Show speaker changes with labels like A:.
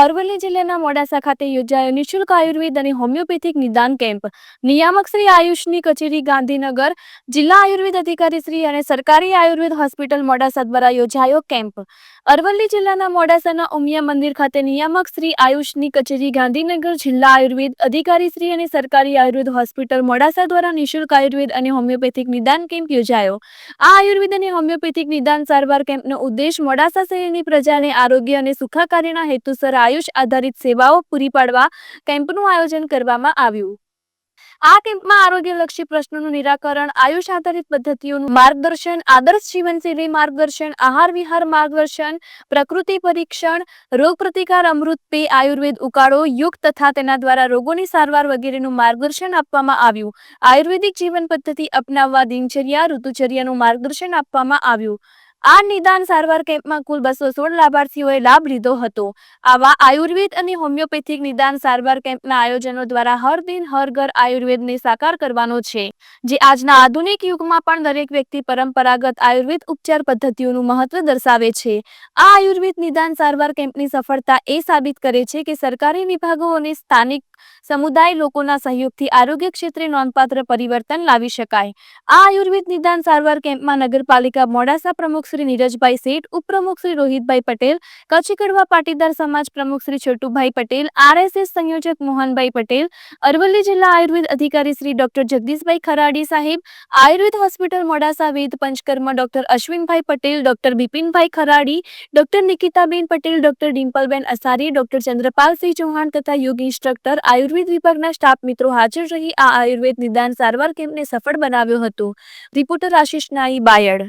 A: અરવલ્લી જિલ્લાના મોડાસા ખાતે યોજાયો નિઃશુલ્ક આયુર્વેદ અને હોમિયોપેથિક નિદાન કેમ્પ. નિયામક શ્રી આયુષની કચેરી ગાંધીનગર, જિલ્લા આયુર્વેદ અધિકારી શ્રી અને સરકારી આયુર્વેદ હોસ્પિટલ મોડાસા દ્વારા યોજાયો કેમ્પ. અરવલ્લી જિલ્લાના મોડાસાના ઉમિયા મંદિર ખાતે નિયામક શ્રી આયુષની કચેરી ગાંધીનગર, જિલ્લા આયુર્વેદ અધિકારી શ્રી અને સરકારી આયુર્વેદ હોસ્પિટલ મોડાસા દ્વારા નિશુલ્ક આયુર્વેદ અને હોમિયોપેથિક નિદાન કેમ્પ યોજાયો. આ આયુર્વેદ અને હોમિયોપેથિક નિદાન સારવાર કેમ્પનો ઉદ્દેશ મોડાસા શહેરની પ્રજાને આરોગ્ય અને સુખાકારીના હેતુસર આયુષ આધારિત સેવાઓ પૂરી પાડવા કેમ્પનું આયોજન કરવામાં આવ્યું. આ કેમ્પમાં આરોગ્યલક્ષી પ્રશ્નોનું નિરાકરણ, આયુષ આધારિત પદ્ધતિઓનું માર્ગદર્શન, આદર્શ જીવનશૈલી માર્ગદર્શન, આહાર વિહાર માર્ગદર્શન, પ્રકૃતિ પરીક્ષણ, રોગ પ્રતિકાર અમૃત પે, આયુર્વેદ ઉકાળો, યુગ તથા તેના દ્વારા રોગોની સારવાર વગેરેનું માર્ગદર્શન આપવામાં આવ્યું. આયુર્વેદિક જીવન પદ્ધતિ અપનાવવા દિનચર્યા, ઋતુચર્યાનું માર્ગદર્શન આપવામાં આવ્યું. આ નિદાન સારવાર કેમ્પમાં કુલ બસો સોળ લાભાર્થીઓએ લાભ લીધો હતો. આવા આયુર્વેદ અને હોમિયોપેથિક નિદાન સારવાર કેમ્પના આયોજનો દ્વારા હર દિન હર ઘર આયુર્વેદને સાકાર કરવાનો છે. જે આજના આધુનિક યુગમાં પણ દરેક વ્યક્તિ પરંપરાગત આયુર્વેદ ઉપચાર પદ્ધતિઓનું મહત્વ દર્શાવે છે. આ આયુર્વેદ નિદાન સારવાર કેમ્પની સફળતા એ સાબિત કરે છે કે સરકારી વિભાગો અને સ્થાનિક સમુદાય લોકોના સહયોગથી આરોગ્ય ક્ષેત્રે નોંધપાત્ર પરિવર્તન લાવી શકાય. આ આયુર્વેદ નિદાન સારવાર કેમ્પમાં નગરપાલિકા મોડાસા પ્રમુખ શ્રી નીરજભાઈ શેઠ, ઉપપ્રમુખ શ્રી રોહિતભાઈ પટેલ કચ્છી કડવા પાટીદાર સમાજ પ્રમુખ શ્રી છોટુભાઈ પટેલ, આરએસએસ સંયોજક મોહનભાઈ પટેલ, અરવલ્લી જિલ્લા આયુર્વેદ અધિકારી શ્રી ડોક્ટર જગદીશભાઈ ખરાડી સાહેબ, Ayurved hospital Modasa Ved Panchakarma doctor Ashwinbhai Patel, doctor Bipinbhai Kharadi, doctor Nikitaben Patel, doctor Dimpalben Asari, doctor Chandrapalsinh Chauhan તથા યોગ ઇન્સ્ટ્રક્ટર, આયુર્વેદ વિભાગના સ્ટાફ મિત્રો હાજર રહી આ આયુર્વેદ નિદાન સારવાર કેમ્પને સફળ બનાવ્યો હતો. રિપોર્ટર આશિષ નાઈ બાયડ.